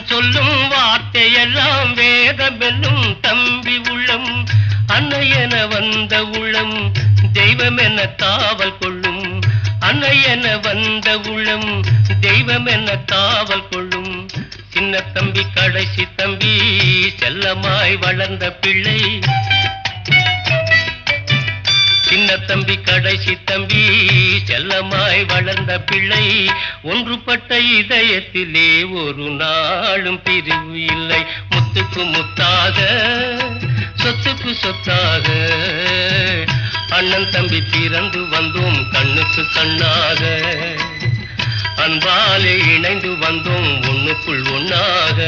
அண்ணன் சொல்லும் வார்த்தையெல்லாம் வேதமென்னும் தம்பி உள்ளம் அன்னையென வந்த உள்ளம் தெய்வம் என காவல் கொள்ளும். அன்னையென வந்த உள்ளம் தெய்வம் என காவல் கொள்ளும். சின்ன தம்பி கடைசி தம்பி செல்லமாய் வளர்ந்த பிள்ளை. சின்ன தம்பி கடைசி தம்பி செல்லமாய் வளர்ந்த பிள்ளை. ஒன்றுபட்ட இதயத்திலே ஒரு நாளும் பிரிவு இல்லை. முத்துக்கு முத்தாக சொத்துக்கு சொத்தாக. அண்ணன் தம்பி பிறந்து வந்தோம் கண்ணுக்கு கண்ணாக. அன்பாலே இணைந்து வந்தோம் ஒண்ணுக்குள் ஒன்றாக